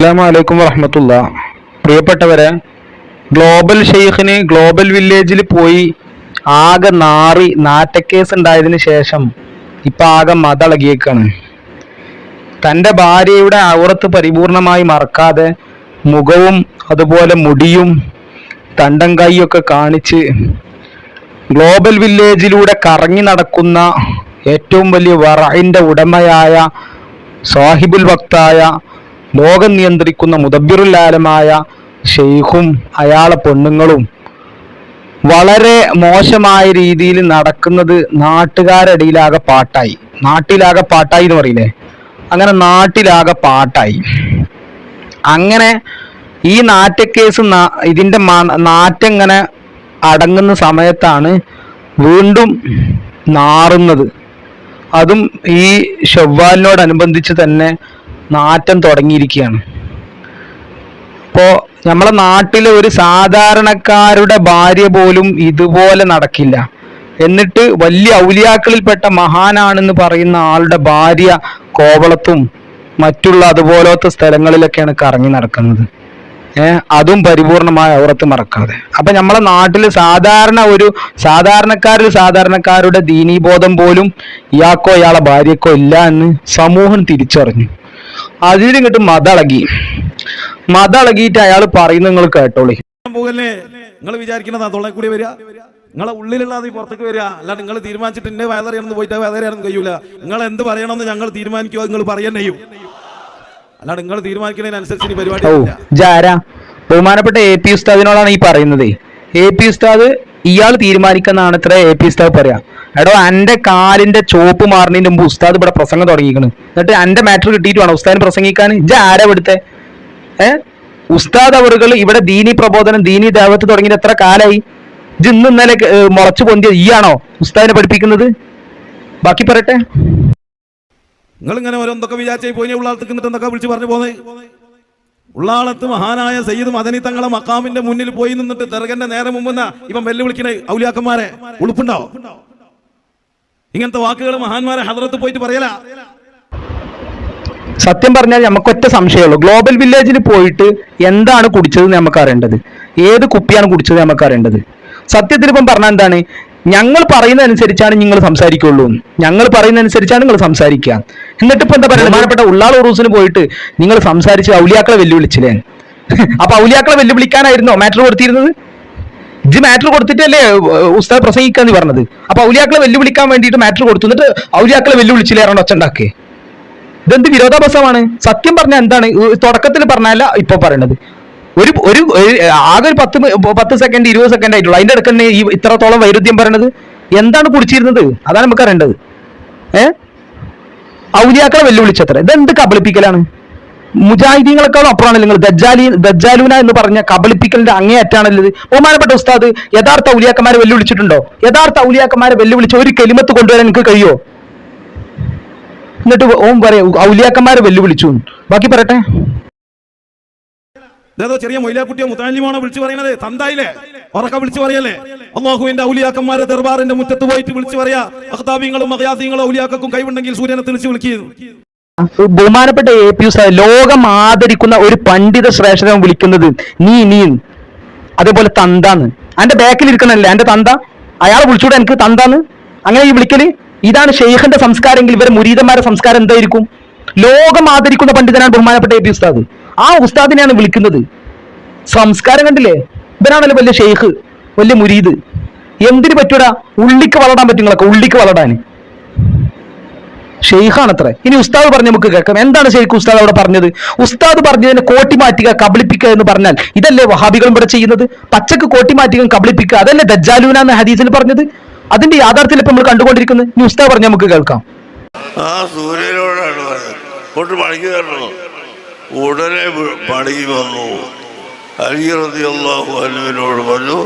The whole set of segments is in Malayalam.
അസ്സാമലൈക്കും വറഹമത്തുള്ള. പ്രിയപ്പെട്ടവരെ ഗ്ലോബൽ ഷെയ്ഖിന് ഗ്ലോബൽ വില്ലേജിൽ പോയി ആകെ നാറി നാറ്റക്കേസ് ഉണ്ടായതിനു ശേഷം ഇപ്പൊ ആകെ മതളകിയേക്കാണ്. തന്റെ ഭാര്യയുടെ ഔറത്ത് പരിപൂർണമായി മറക്കാതെ മുഖവും അതുപോലെ മുടിയും തണ്ടം കൈയൊക്കെ കാണിച്ച് ഗ്ലോബൽ വില്ലേജിലൂടെ കറങ്ങി നടക്കുന്ന ഏറ്റവും വലിയ വറയിന്റെ ഉടമയായ സാഹിബുൽ വക്തായ ലോകം നിയന്ത്രിക്കുന്ന മുദബിറുല്ലാലമായ ഷെയ്ഖും അയാളെ പെണ്ണുങ്ങളും വളരെ മോശമായ രീതിയിൽ നടക്കുന്നത് നാട്ടുകാരടിയിലാകെ പാട്ടായി. നാട്ടിലാകെ പാട്ടായി എന്ന് പറയില്ലേ? അങ്ങനെ നാട്ടിലാകെ പാട്ടായി. അങ്ങനെ ഈ നാറ്റക്കേസ് ഇതിന്റെ നാറ്റങ്ങനെ അടങ്ങുന്ന സമയത്താണ് വീണ്ടും നാറുന്നത്. അതും ഈ ഷവ്വാലിനോടനുബന്ധിച്ച് തന്നെ നാറ്റം തുടങ്ങിയിരിക്കുകയാണ്. ഇപ്പോ നമ്മളെ നാട്ടിലെ ഒരു സാധാരണക്കാരുടെ ഭാര്യ പോലും ഇതുപോലെ നടക്കില്ല. എന്നിട്ട് വലിയ ഔലിയാക്കളിൽപ്പെട്ട മഹാനാണെന്ന് പറയുന്ന ആളുടെ ഭാര്യ കോവളത്തും മറ്റുള്ള അതുപോലത്തെ സ്ഥലങ്ങളിലൊക്കെയാണ് കറങ്ങി നടക്കുന്നത്. ഏഹ് അതും പരിപൂർണമായ ഔറത്ത് മറക്കാതെ. അപ്പൊ നമ്മളെ നാട്ടിൽ സാധാരണ ഒരു സാധാരണക്കാരിൽ സാധാരണക്കാരുടെ ദീനീബോധം പോലും ഇയാൾക്കോ ഇയാളെ ഭാര്യക്കോ ഇല്ല എന്ന് സമൂഹം തിരിച്ചറിഞ്ഞു. അതിൽ ഇങ്ങോട്ട് മതളകി. മതളകിയിട്ട് അയാൾ പറയുന്നത് നിങ്ങൾ കേട്ടോളി. പോകല്ലേ? നിങ്ങൾ വിചാരിക്കുന്നതാ തൊള്ളെ കൂടി വരിക. നിങ്ങളെ ഉള്ളിലുള്ള അത് പുറത്തേക്ക് വരിക. അല്ലാണ്ട് നിങ്ങൾ തീരുമാനിച്ചിട്ട് എന്നെ വേദറിയാണെന്ന് പോയിട്ട് വേദറിയാണെന്ന് കഴിയൂല. നിങ്ങൾ എന്ത് പറയണമെന്ന് ഞങ്ങൾ തീരുമാനിക്കുക നിങ്ങൾ പറയാൻ ചെയ്യും. അല്ലാണ്ട് നിങ്ങൾ തീരുമാനിക്കുന്നതിനനുസരിച്ച് ഇനി പരിപാടി. ബഹുമാനപ്പെട്ട എ പി ഉസ്താദിനോടാണ് ഈ പറയുന്നത്. എ പി ഉസ്താദ് ഇയാൾ തീരുമാനിക്കുന്നതാണ് ഇത്ര എ പി ഉസ്താദ് പറയാ. എടോ എന്റെ കാലിന്റെ ചോപ്പ് മാറുന്നതിന് മുമ്പ് ഉസ്താദ് ഇവിടെ പ്രസംഗം തുടങ്ങിയിരിക്കണ്. എന്നിട്ട് എന്റെ മാറ്റർ കിട്ടിയിട്ട് വേണം ഉസ്താദിന് പ്രസംഗിക്കാൻ. ഇജ ആരാ ഇവിടുത്തെ? ഏ? ഉസ്താദ് അവറുകൾ ഇവിടെ ദീനി പ്രബോധനം ദീനി ദേവത്ത് തുടങ്ങിയിട്ട് എത്ര കാലായി? ഇത് ഇന്ന് ഇന്നലെ മുളച്ചു പൊന്തിയത് ഈയാണോ ഉസ്താദിനെ പഠിപ്പിക്കുന്നത്? ബാക്കി പറയട്ടെ. നിങ്ങൾ ഇങ്ങനെ ഓരോന്നൊക്കെ വിചാരിച്ചു പോയി ഉള്ളാളത്ത് നിന്നിട്ട് എന്തൊക്കെ വിളിച്ച് പറഞ്ഞു പോന്നേ? ഉള്ളാളത്ത് മഹാനായ സയ്യിദ് മദനി തങ്ങളെ മക്കാമിന്റെ മുന്നിൽ പോയി നിന്നിട്ട് തെറകന്റെ നേരെ മുമ്പ് ഇവൻ വെല്ലുവിളിക്കണ ഔലിയാക്കന്മാരെ ഉളുപ്പുണ്ടാവും ഇങ്ങനത്തെ വാക്കുകൾ മഹാന്മാരെ ഹദറത്ത് പോയിട്ട് പറയല. സത്യം പറഞ്ഞാൽ നമുക്ക് ഒറ്റ സംശയമുള്ളൂ ഗ്ലോബൽ വില്ലേജിൽ പോയിട്ട് എന്താണ് കുടിച്ചത് നമുക്ക് അറിയേണ്ടത് ഏത് കുപ്പിയാണ് കുടിച്ചത് നമുക്ക് അറിയേണ്ടത് സത്യത്തിൽ ഇപ്പം പറഞ്ഞാൽ എന്താണ്? ഞങ്ങൾ പറയുന്ന അനുസരിച്ചാണ് നിങ്ങൾ സംസാരിക്കുള്ളൂ. ഞങ്ങൾ പറയുന്ന അനുസരിച്ചാണ് നിങ്ങൾ സംസാരിക്കുക. എന്നിട്ട് ഇപ്പൊ എന്താ പറയുക? ബഹുമാനപ്പെട്ട ഉള്ളാൾ ഉറൂസിന് പോയിട്ട് നിങ്ങൾ സംസാരിച്ച് ഔലിയാക്കളെ വെല്ലുവിളിച്ചില്ലേ? അപ്പൊ ഔലിയാക്കളെ വെല്ലുവിളിക്കാനായിരുന്നോ മാറ്റർ കൊടുത്തിരുന്നത്? ഇജ് മാറ്റർ കൊടുത്തിട്ടല്ലേ ഉസ്താദ് പ്രസംഗിക്കാന്ന് പറഞ്ഞത്. അപ്പൊ ഔലിയാക്കളെ വെല്ലുവിളിക്കാൻ വേണ്ടിയിട്ട് മാറ്റർ കൊടുത്തു. എന്നിട്ട് ഔലിയാക്കളെ വെല്ലുവിളിച്ചില്ലേ ഇറണ്ട് ഒച്ച ഉണ്ടാക്കേ ഇതെന്ത് വിരോധാഭാസമാണ്? സത്യം പറഞ്ഞാൽ എന്താണ്? തുടക്കത്തിൽ പറഞ്ഞല്ല ഇപ്പൊ പറയണത്. ഒരു ഒരു ആകെ ഒരു പത്ത് പത്ത് സെക്കൻഡ് ഇരുപത് സെക്കൻഡ് ആയിട്ടുള്ളൂ. അതിന്റെ ഇടയ്ക്ക് തന്നെ ഈ ഇത്രത്തോളം വൈരുദ്ധ്യം പറയണത് എന്താണ് കുടിച്ചിരുന്നത് അതാണ് നമുക്ക് അറിയേണ്ടത്. ഏ? ഔലിയാക്കളെ വെല്ലുവിളിച്ചത്ര. ഇതെന്ത് കബളിപ്പിക്കലാണ്? മുജാഹിദീങ്ങളെക്കാളും അപ്പുറമാണ് നിങ്ങൾ. ദജ്ജാലി ദജ്ജാലൂന എന്ന് പറഞ്ഞ കബളിപ്പിക്കലിന്റെ അങ്ങേയറ്റാണല്ലത് ബഹുമാനപ്പെട്ട ഉസ്താദ് യഥാർത്ഥ ഔലിയാക്കന്മാരെ വെല്ലുവിളിച്ചിട്ടുണ്ടോ? യഥാർത്ഥ ഔലിയാക്കന്മാരെ വെല്ലുവിളിച്ച് ഒരു കെലിമത്ത് കൊണ്ടുവരാൻ എനിക്ക് കഴിയോ? എന്നിട്ട് ഓം പറയാ ഔലിയാക്കന്മാരെ വെല്ലുവിളിച്ചു. ബാക്കി പറയട്ടെ. ഇതേതോ ചെറിയ മൊയിലാക്കുട്ടിയോ മുത്താലിമാണോ വിളിച്ചു പറയണത്? തന്തായില്ലേ ഉറക്ക വിളിച്ചു പറയല്ലേ? അള്ളാഹുവിന്റെ ഔലിയാക്കന്മാരെ ദർബാറിന്റെ മുറ്റത്ത് പോയിട്ട് വിളിച്ചു പറയാ അഹ്താബിങ്ങളും മഹയാസിങ്ങളും ഔലിയാക്കും കൈവുണ്ടെങ്കിൽ സൂര്യനെ തെളിച്ച് വിളിക്കുന്നു. ബഹുമാനപ്പെട്ട എ പി ലോകം ആദരിക്കുന്ന ഒരു പണ്ഡിത ശ്രേഷ്ഠനെ വിളിക്കുന്നത് നീ നീ. അതേപോലെ തന്താന്ന്. അന്റെ ബാക്കിൽ ഇരിക്കണല്ലേ? എന്റെ തന്ത? അയാളെ വിളിച്ചൂടെ എനിക്ക് തന്താന്ന്? അങ്ങനെ ഈ വിളിക്കൽ? ഇതാണ് ഷെയ്ഖിന്റെ സംസ്കാരമെങ്കിൽ ഇവരെ മുരീതന്മാരുടെ സംസ്കാരം എന്തായിരിക്കും? ലോകം ആദരിക്കുന്ന പണ്ഡിതനാണ് ബഹുമാനപ്പെട്ട എ പി ഉസ്താദ്. ആ ഉസ്താദിനെയാണ് വിളിക്കുന്നത്. സംസ്കാരം കണ്ടില്ലേ? ഇവരാണല്ലോ വലിയ ഷെയ്ഖ് വലിയ മുരീദ്. എന്തിന് പറ്റൂടാ? ഉള്ളിക്ക് വളടാൻ പറ്റുങ്ങളൊക്കെ ഉള്ളിക്ക് വളടാൻ. ഷെയ്ഖാണത്രേ. ഇനി ഉസ്താദ് പറഞ്ഞ് നമുക്ക് കേൾക്കാം. എന്താണ് ഷെയ്ഖ് ഉസ്താദ് അവിടെ പറഞ്ഞത്? ഉസ്താദ് പറഞ്ഞതിനെ കോട്ടി മാറ്റുക കബളിപ്പിക്കുക എന്ന് പറഞ്ഞാൽ ഇതല്ലേ വഹാബികളും ഇവിടെ ചെയ്യുന്നത്? പച്ചക്ക് കോട്ടി മാറ്റുക കബളിപ്പിക്കുക അതല്ലേ ദജ്ജാലൂന എന്ന് ഹദീസിൽ പറഞ്ഞത്? അതിന്റെ യാഥാർത്ഥ്യം ഇപ്പൊ നമ്മൾ കണ്ടുകൊണ്ടിരിക്കുന്നത്. ഇനി ഉസ്താദ് പറഞ്ഞ് നമുക്ക് കേൾക്കാം. ആ ഉടനെ പണി വന്നു. അലിയറിയാഹു അള്ളാഹു അനുവിനോട് പറഞ്ഞു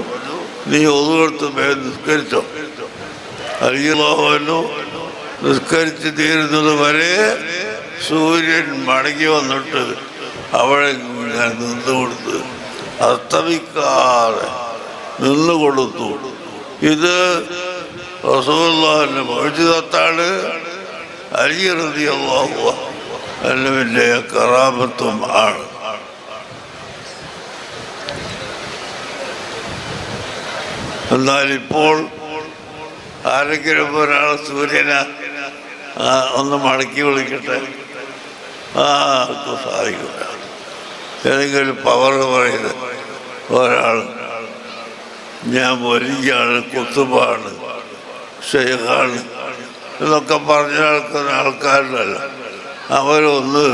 നീ ഒതുകൊടുത്ത് നിസ്കരിച്ചോ. അലി അനു നിസ്കരിച്ച് തീരുന്നത് വരെ സൂര്യൻ മടങ്ങി വന്നിട്ട് അവിടെ ഞാൻ നിന്ന് കൊടുത്ത്. അസ്തമിക്കാതെ നിന്ന് കൊടുത്തു. ഇത് റസൂല്ലാഹിന്റെ മോചിതത്താണ് അലി റതി അതിന് കറാപത്വം ആണ്. എന്നാൽ ആരെങ്കിലും ഒരാൾ സൂര്യന ഒന്ന് മടക്കി വിളിക്കട്ടെ? ആ ആർക്കും സാധിക്കില്ല. ഏതെങ്കിലും പവർ പറയുന്നത് ഒരാൾ ഞാൻ വലിയാണ് കുത്തുബാണ് ഷെയ്ഖാണ് എന്നൊക്കെ പറഞ്ഞ ആൾക്കാരുടെ ആൾക്കാരുണ്ടല്ലോ അവരൊന്ന്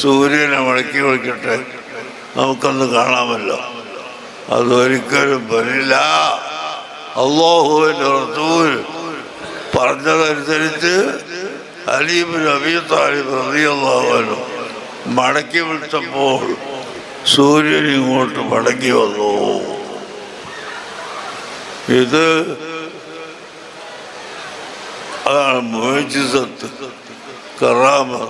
സൂര്യനെ മടക്കി വിളിക്കട്ടെ നമുക്കൊന്ന് കാണാമല്ലോ. അതൊരിക്കലും വരില്ല. അള്ളാഹുവിന്റെ റസൂൽ പറഞ്ഞതനുസരിച്ച് അലീബ് അബീ താലിബ് റളിയല്ലാഹു മടക്കി വിളിച്ചപ്പോൾ സൂര്യൻ ഇങ്ങോട്ട് മടങ്ങി വന്നു. ഇത് അതാണ് മോചിസത്ത് کرامت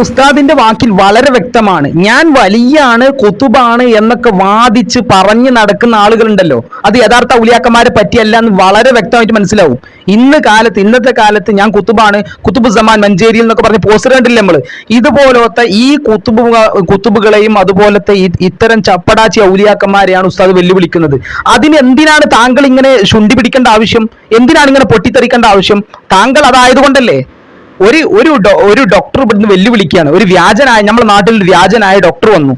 ഉസ്താദിന്റെ വാക്കിൽ വളരെ വ്യക്തമാണ്. ഞാൻ വലിയാണ് കുത്തുബാണ് എന്നൊക്കെ വാദിച്ച് പറഞ്ഞു നടക്കുന്ന ആളുകളുണ്ടല്ലോ. അത് യഥാർത്ഥ ഉലിയാക്കന്മാരെ പറ്റിയല്ല എന്ന് വളരെ വ്യക്തമായിട്ട് മനസ്സിലാവും. ഇന്ന് കാലത്ത് ഇന്നത്തെ കാലത്ത് ഞാൻ കുത്തുബാണ് കുത്തുബ് സമാൻ മഞ്ചേരി എന്നൊക്കെ പറഞ്ഞ് പോസ്റ്റർ കണ്ടില്ലേ നമ്മൾ? ഇതുപോലത്തെ ഈ കുത്തുബ് കുത്തുബുകളെയും അതുപോലത്തെ ഇത്തരം ചപ്പടാച്ചി ഔലിയാക്കന്മാരെയാണ് ഉസ്താദ് വെല്ലുവിളിക്കുന്നത്. അതിന് എന്തിനാണ് താങ്കൾ ഇങ്ങനെ ശുണ്ടി പിടിക്കേണ്ട ആവശ്യം? എന്തിനാണ് ഇങ്ങനെ പൊട്ടിത്തെറിക്കേണ്ട ആവശ്യം? താങ്കൾ അതായതുകൊണ്ടല്ലേ ഒരു ഒരു ഒരു ഡോക്ടർ ഇവിടുന്ന് വെല്ലുവിളിക്കുകയാണ്. ഒരു വ്യാജനായ നമ്മുടെ നാട്ടിൽ ഒരു വ്യാജനായ ഡോക്ടർ വന്നു.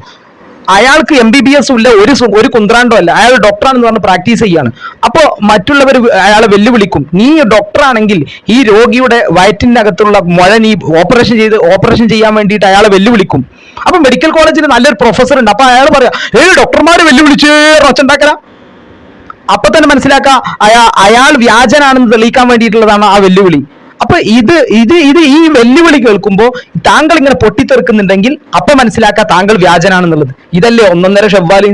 അയാൾക്ക് എം ബി ബി എസ് ഇല്ല ഒരു ഒരു കുന്ത്രാണ്ടോ അല്ല. അയാൾ ഡോക്ടറാണെന്ന് പറഞ്ഞ് പ്രാക്ടീസ് ചെയ്യാണ് അപ്പോൾ മറ്റുള്ളവർ അയാളെ വെല്ലുവിളിക്കും. നീ ഡോക്ടറാണെങ്കിൽ ഈ രോഗിയുടെ വയറ്റിനകത്തുള്ള മുഴ നീ ഓപ്പറേഷൻ ചെയ്ത് ഓപ്പറേഷൻ ചെയ്യാൻ വേണ്ടിയിട്ട് അയാളെ വെല്ലുവിളിക്കും. അപ്പൊ മെഡിക്കൽ കോളേജിൽ നല്ലൊരു പ്രൊഫസർ ഉണ്ട്. അപ്പൊ അയാൾ പറയാം ഏഴ് ഡോക്ടർമാരെ വെല്ലുവിളിച്ച് റൊച്ചുണ്ടാക്കല. അപ്പൊ തന്നെ മനസ്സിലാക്കുക അയാ അയാൾ വ്യാജനാണെന്ന് തെളിയിക്കാൻ വേണ്ടിയിട്ടുള്ളതാണ് ആ വെല്ലുവിളി. അപ്പൊ ഇത് ഇത് ഇത് ഈ വെല്ലുവിളി കേൾക്കുമ്പോൾ താങ്കൾ ഇങ്ങനെ പൊട്ടിത്തെറുക്കുന്നുണ്ടെങ്കിൽ അപ്പൊ മനസ്സിലാക്കുക താങ്കൾ വ്യാജനാണെന്നുള്ളത്. ഇതല്ലേ ഒന്നൊന്നര ഷവ്വാലി?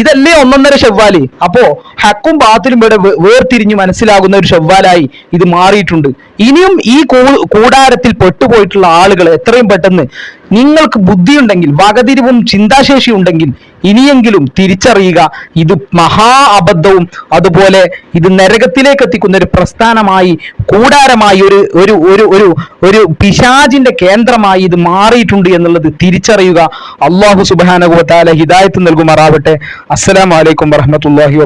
ഇതല്ലേ ഒന്നൊന്നര ഷവ്വാലി? അപ്പോ ഹക്കും ബാത്തിലും ഇവിടെ വേർതിരിഞ്ഞ് മനസ്സിലാകുന്ന ഒരു ഷവ്വാലായി ഇത് മാറിയിട്ടുണ്ട്. ഇനിയും ഈ കൂടാരത്തിൽ പെട്ടുപോയിട്ടുള്ള ആളുകൾ എത്രയും പെട്ടെന്ന് നിങ്ങൾക്ക് ബുദ്ധിയുണ്ടെങ്കിൽ വകതിരിവും ചിന്താശേഷി ഉണ്ടെങ്കിൽ ഇനിയെങ്കിലും തിരിച്ചറിയുക ഇത് മഹാ അബദ്ധവും അതുപോലെ ഇത് നരകത്തിലേക്ക് എത്തിക്കുന്ന ഒരു പ്രസ്ഥാനമായി കൂടാരമായി ഒരു ഒരു ഒരു ഒരു ഒരു പിശാജിന്റെ കേന്ദ്രമായി ഇത് മാറിയിട്ടുണ്ട് എന്നുള്ളത് തിരിച്ചറിയുക. അള്ളാഹു സുബാനകുവത്താല ഹിദായത്ത് നൽകുമാറാവട്ടെ. അസ്സലാമലൈക്കും വറഹമത്തല്ലാഹി